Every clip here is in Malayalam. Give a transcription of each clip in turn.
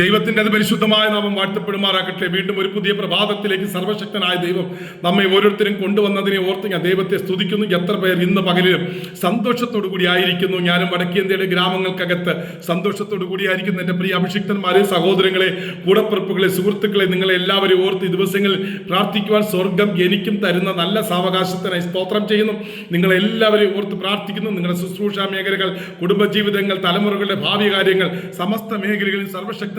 ദൈവത്തിന്റെ അത് പരിശുദ്ധമായ നാമം വാഴ്ത്തപ്പെടുമാറാകട്ടെ. വീണ്ടും ഒരു പുതിയ പ്രഭാതത്തിലേക്ക് സർവശക്തനായ ദൈവം നമ്മെ ഓരോരുത്തരും കൊണ്ടുവന്നതിനെ ഓർത്ത് ഞാൻ ദൈവത്തെ സ്തുതിക്കുന്നു. എത്ര പേർ ഇന്ന് പകലിലും സന്തോഷത്തോടു കൂടി ആയിരിക്കുന്നു. ഞാനും വടക്കേന്ത്യയുടെ ഗ്രാമങ്ങൾക്കകത്ത് സന്തോഷത്തോടു കൂടി ആയിരിക്കുന്നു. എന്റെ പ്രിയ അഭിഷിക്തന്മാരെ സഹോദരങ്ങളെ കൂടപ്പിറപ്പുകളെ സുഹൃത്തുക്കളെ നിങ്ങളെ എല്ലാവരും ഓർത്ത് ദിവസങ്ങളിൽ പ്രാർത്ഥിക്കുവാൻ സ്വർഗം എനിക്കും തരുന്ന നല്ല സാവകാശത്തിനായി സ്തോത്രം ചെയ്യുന്നു. നിങ്ങളെല്ലാവരെയും ഓർത്ത് പ്രാർത്ഥിക്കുന്നു. നിങ്ങളുടെ ശുശ്രൂഷ മേഖലകൾ കുടുംബജീവിതങ്ങൾ തലമുറകളുടെ ഭാവി കാര്യങ്ങൾ സമസ്ത മേഖലകളിൽ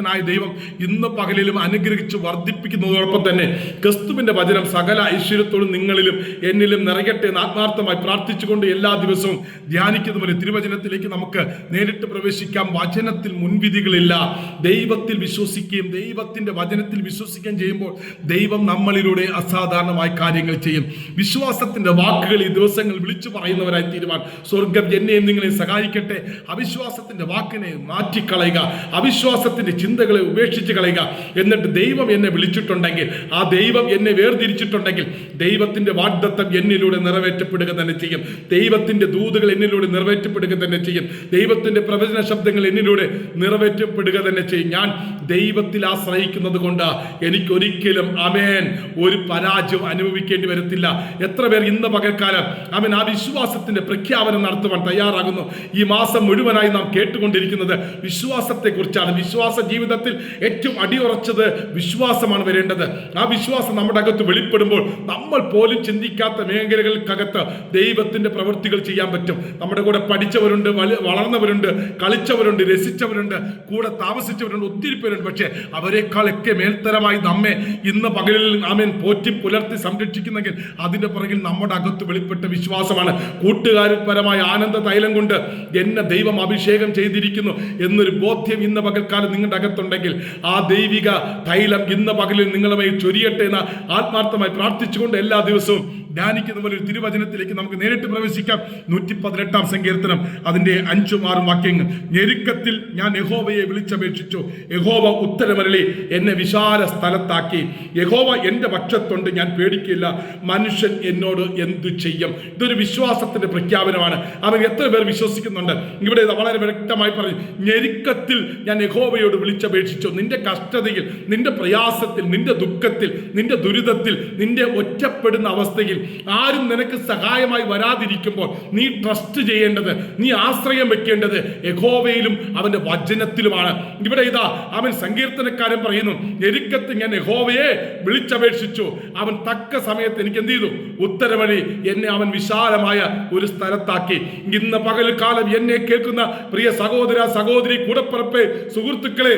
സർവശക്തനായ ദൈവം ഇന്ന് പകലിലും അനുഗ്രഹിച്ച് വർദ്ധിപ്പിക്കുന്നതോടൊപ്പം തന്നെ ക്രിസ്തുവിന്റെ വചനം സകല ഐശ്വര്യത്തോടും നിങ്ങളിലും എന്നിലും നിറയട്ടെ എന്ന് ആത്മാർത്ഥമായി പ്രാർത്ഥിച്ചുകൊണ്ട് എല്ലാ ദിവസവും ധ്യാനിക്കുന്ന പോലെ തിരുവചനത്തിലേക്ക് നമുക്ക് നേരിട്ട് പ്രവേശിക്കാം. വചനത്തിൽ മുൻവിധികളില്ല. ദൈവത്തിൽ വിശ്വസിക്കുകയും ദൈവത്തിന്റെ വചനത്തിൽ വിശ്വസിക്കുകയും ചെയ്യുമ്പോൾ ദൈവം നമ്മളിലൂടെ അസാധാരണമായി കാര്യങ്ങൾ ചെയ്യും. വിശ്വാസത്തിന്റെ വാക്കുകൾ ഈ ദിവസങ്ങൾ വിളിച്ചു പറയുന്നവരായി തീരുവാൻ സ്വർഗം എന്നെയും നിങ്ങളെ സഹായിക്കട്ടെ. അവിശ്വാസത്തിന്റെ വാക്കിനെ മാറ്റിക്കളയുക. അവിശ്വാസത്തിന്റെ ചിന്തകളെ ഉപേക്ഷിച്ച് കളയുക. എന്നിട്ട് ദൈവം എന്നെ വിളിച്ചിട്ടുണ്ടെങ്കിൽ ആ ദൈവം എന്നെ വേർതിരിച്ചിട്ടുണ്ടെങ്കിൽ ദൈവത്തിന്റെ വാഗ്ദത്തം എന്നിലൂടെ നിറവേറ്റപ്പെടുക തന്നെ ചെയ്യും. ദൈവത്തിന്റെ ദൂതുകൾ എന്നിലൂടെ നിറവേറ്റപ്പെടുക തന്നെ ചെയ്യും. ദൈവത്തിന്റെ പ്രവചന ശബ്ദങ്ങൾ എന്നിലൂടെ നിറവേറ്റപ്പെടുക തന്നെ ചെയ്യും. ഞാൻ ദൈവത്തിൽ ആശ്രയിക്കുന്നത് കൊണ്ട്. എനിക്കൊരിക്കലും അമേൻ ഒരു പരാജയം അനുഭവിക്കേണ്ടി വരത്തില്ല. എത്ര പേർ ഇന്ന് പകൽക്കാലം അവൻ ആ വിശ്വാസത്തിന്റെ പ്രഖ്യാപനം നടത്തുവാൻ തയ്യാറാകുന്നു. ഈ മാസം മുഴുവനായി നാം കേട്ടുകൊണ്ടിരിക്കുന്നത് വിശ്വാസത്തെക്കുറിച്ചാണ്. കുറിച്ചാണ് വിശ്വാസ ജീവിതത്തിൽ ഏറ്റവും അടിയുറച്ചത് വിശ്വാസമാണ് വരേണ്ടത്. ആ വിശ്വാസം നമ്മുടെ അകത്ത് വെളിപ്പെടുമ്പോൾ നമ്മൾ പോലും ചിന്തിക്കാത്ത മേഖലകൾക്കകത്ത് ദൈവത്തിന്റെ പ്രവൃത്തികൾ ചെയ്യാൻ പറ്റും. നമ്മുടെ കൂടെ പഠിച്ചവരുണ്ട് വളർന്നവരുണ്ട് കളിച്ചവരുണ്ട് രസിച്ചവരുണ്ട് കൂടെ താമസിച്ചവരുണ്ട് ഒത്തിരി പേരുണ്ട്. പക്ഷേ അവരെക്കാളൊക്കെ മേൽത്തരമായി നമ്മെ ഇന്ന് പകലിൽ ആമേൻ പോറ്റി പുലർത്തി സംരക്ഷിക്കുന്നെങ്കിൽ അതിന്റെ പുറകിൽ നമ്മുടെ അകത്ത് വെളിപ്പെട്ട വിശ്വാസമാണ്. കൂട്ടുകാരപരമായ ആനന്ദ തൈലം കൊണ്ട് എന്നെ ദൈവം അഭിഷേകം ചെയ്തിരിക്കുന്നു എന്നൊരു ബോധ്യം ഇന്ന് പകൽക്കാലം നിങ്ങളുടെ അകത്തുണ്ടെങ്കിൽ ആ ദൈവിക തൈലം ഇന്ന് പകലിൽ നിങ്ങളുമായി ചൊരിയട്ടെ എന്ന് ആത്മാർത്ഥമായി പ്രാർത്ഥിച്ചുകൊണ്ട് എല്ലാ ദിവസവും ധ്യാനിക്കുന്ന പോലെ ഒരു തിരുവചനത്തിലേക്ക് നമുക്ക് നേരിട്ട് പ്രവേശിക്കാം. നൂറ്റി പതിനെട്ടാം സങ്കീർത്തനം. അതിന്റെ അഞ്ചും ആറും വാക്യങ്ങൾ. ഞെരുക്കത്തിൽ ഞാൻ യഹോവയെ വിളിച്ചപേക്ഷിച്ചു. യഹോവ ഉത്തരമരളി എന്നെ വിശാല സ്ഥലത്താക്കി. യഹോവ എന്റെ പക്ഷത്തുണ്ട് ഞാൻ പേടിക്കില്ല. മനുഷ്യൻ എന്നോട് എന്തു ചെയ്യും? ഇതൊരു വിശ്വാസത്തിന്റെ പ്രഖ്യാപനമാണ്. അവർ എത്ര പേർ വിശ്വസിക്കുന്നുണ്ട്? ഇവിടെ വളരെ വ്യക്തമായി പറഞ്ഞു. ഞെരുക്കത്തിൽ ഞാൻ യഹോവയോട് വിളിച്ചപേക്ഷിച്ചു നിന്റെ കഷ്ടതയിൽ നിന്റെ പ്രയാസത്തിൽ നിന്റെ ദുഃഖത്തിൽ നിന്റെ ദുരിതത്തിൽ നിന്റെ ഒറ്റപ്പെടുന്ന അവസ്ഥയിൽ ആരും നിനക്ക് സഹായമായി വരാതിരിക്കുമ്പോൾ നീ ട്രസ്റ്റ് ചെയ്യേണ്ടത് നീ ആശ്രയം വെക്കേണ്ടത് യഹോവയിലും അവന്റെ വചനത്തിലുമാണ്. ഇവിടെ ഇതാ അവൻ സങ്കീർത്തനക്കാരൻ പറയുന്നു എരുക്കത്ത് ഞാൻ യഹോവയെ വിളിച്ചപേക്ഷിച്ചു. അവൻ തക്ക സമയത്ത് എനിക്ക് എന്ത് ചെയ്തു? ഉത്തരവഴി എന്നെ അവൻ വിശാലമായ ഒരു സ്ഥലത്താക്കി. ഇന്ന് പകൽക്കാലം എന്നെ കേൾക്കുന്ന പ്രിയ സഹോദര സഹോദരി കൂടപ്പിറപ്പെ സുഹൃത്തുക്കളെ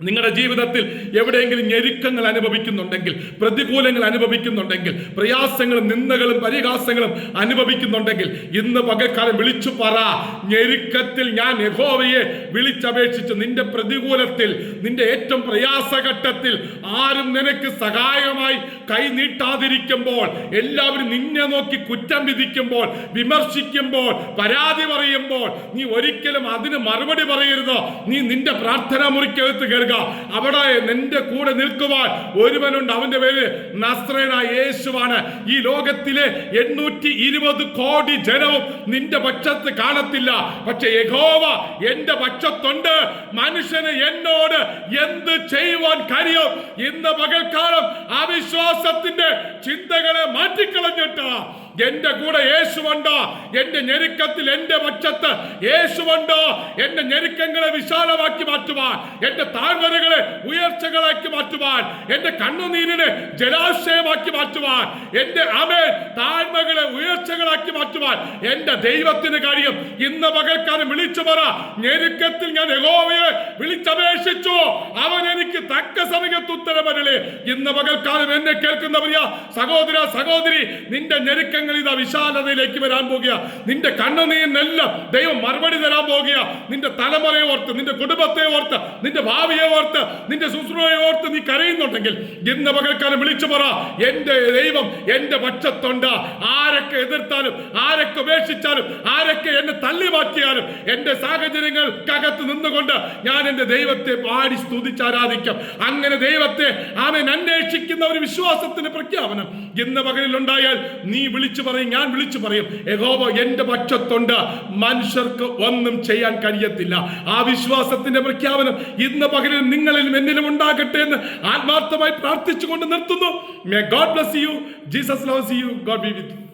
നിങ്ങളുടെ ജീവിതത്തിൽ എവിടെയെങ്കിലും ഞെരുക്കങ്ങൾ അനുഭവിക്കുന്നുണ്ടെങ്കിൽ പ്രതികൂലങ്ങൾ അനുഭവിക്കുന്നുണ്ടെങ്കിൽ പ്രയാസങ്ങളും നിന്ദകളും പരിഹാസങ്ങളും അനുഭവിക്കുന്നുണ്ടെങ്കിൽ ഇന്ന് പകൽക്കാലം വിളിച്ചു പറ ഞെരുക്കത്തിൽ ഞാൻ യഹോവയെ വിളിച്ചപേക്ഷിച്ചു നിന്റെ പ്രതികൂലത്തിൽ നിന്റെ ഏറ്റവും പ്രയാസഘട്ടത്തിൽ ആരും നിനക്ക് സഹായമായി കൈ നീട്ടാതിരിക്കുമ്പോൾ എല്ലാവരും നിന്നെ നോക്കി കുറ്റം വിധിക്കുമ്പോൾ വിമർശിക്കുമ്പോൾ പരാതി പറയുമ്പോൾ നീ ഒരിക്കലും അതിന് മറുപടി പറയരുതോ? നീ നിന്റെ പ്രാർത്ഥന മുറിക്കകത്ത് കയറുക അവിടെ നിന്റെ കൂടെ നിൽക്കുവാൻ ഒരുവനുണ്ട്. അവന്റെ പേര് നസ്രേന യേശുവാണ്. ഈ ലോകത്തിലെ എണ്ണൂറ്റി ഇരുപത് കോടി ജനവും നിന്റെ പക്ഷത്ത് കാണത്തില്ല. പക്ഷെ യഹോവ എന്റെ പക്ഷത്തുണ്ട്. മനുഷ്യന് എന്നോട് എന്ത് ചെയ്യുവാൻ കഴിയും? ഇന്ന് പകൽക്കാലം അവിശ്വാസത്തിന്റെ ചിന്തകളെ മാറ്റിക്കളഞ്ഞിട്ട് എന്റെ കൂടെ യേശുവുണ്ട് എന്റെ ഞെരുക്കത്തിൽ എന്റെ പക്ഷത്ത് യേശുവുണ്ട് എന്റെ ഞെരുക്കങ്ങളെ വിശാലമാക്കി മാറ്റുവാൻ എന്റെ താഴ്വരകളെ ഉയർച്ചകളാക്കി മാറ്റുവാൻ എന്റെ കണ്ണുനീരിനെ ജലാശയമാക്കി മാറ്റുവാൻ എന്റെ അമേ താഴ്മകളെ ഉയർച്ചകളാക്കി മാറ്റുവാൻ എന്റെ ദൈവത്തിന് കഴിയും. ഇന്ന് പകൽക്കാലം വിളിച്ചു പറ. ഞെരുക്കത്തിൽ ഞാൻ യഹോവയെ വിളിച്ചപേക്ഷിച്ചു. അവൻ എനിക്ക് തക്ക സമയത്ത് ഉത്തരവരളെ ഇന്ന് പകൽക്കാലം എന്നെ കേൾക്കുന്നവരിയ സഹോദര സഹോദരി നിന്റെ ഞെരുക്കങ്ങൾ ഇതാ വിശാലതയിലേക്ക് വരാൻ പോകുക. നിന്റെ കണ്ണുനീരിനെല്ലാം ദൈവം മറുപടി തരാൻ പോകുക. നിന്റെ തലമുറയെ ഓർത്ത് നിന്റെ കുടുംബത്തെ ഓർത്ത് നിന്റെ ഭാവിയെ ഓർത്ത് നിന്റെ ശുശ്രൂഷയെ ഓർത്ത് നീ കരയുന്നുണ്ടെങ്കിൽ ഇന്ന് പകൽക്കാലം വിളിച്ചു പറ എന്റെ ദൈവം എന്റെ പക്ഷത്തുണ്ട്. ആരൊക്കെ എതിർത്താലും ആരൊക്കെ ഉപേക്ഷിച്ചാലും ആരൊക്കെ എന്നെ തള്ളി മാറ്റിയാലും എന്റെ സാഹചര്യങ്ങൾക്കകത്ത് നിന്നുകൊണ്ട് ഞാൻ എന്റെ ദൈവത്തെ പാടി സ്തുതിച്ച് ആരാധിക്കാം. അങ്ങനെ ദൈവത്തെ ആമേൻ അന്വേഷിക്കുന്ന ഒരു വിശ്വാസത്തിന്റെ പ്രഖ്യാപനം ഇന്ന് പകലിൽ ഉണ്ടായാൽ നീ വിളി വിളിച്ചു പറയും ഞാൻ വിളിച്ചു പറയും യഹോവ എന്റെ പക്ഷത്തുണ്ട്. മനുഷ്യർക്ക് ഒന്നും ചെയ്യാൻ കഴിയത്തില്ല. ആ വിശ്വാസത്തിന്റെ പ്രഖ്യാപനം ഇന്ന് പകലിൽ നിങ്ങളിലും എന്നിലും ഉണ്ടാകട്ടെ എന്ന് ആത്മാർത്ഥമായി പ്രാർത്ഥിച്ചുകൊണ്ട് നിർത്തുന്നു. May God bless you Jesus loves you God be with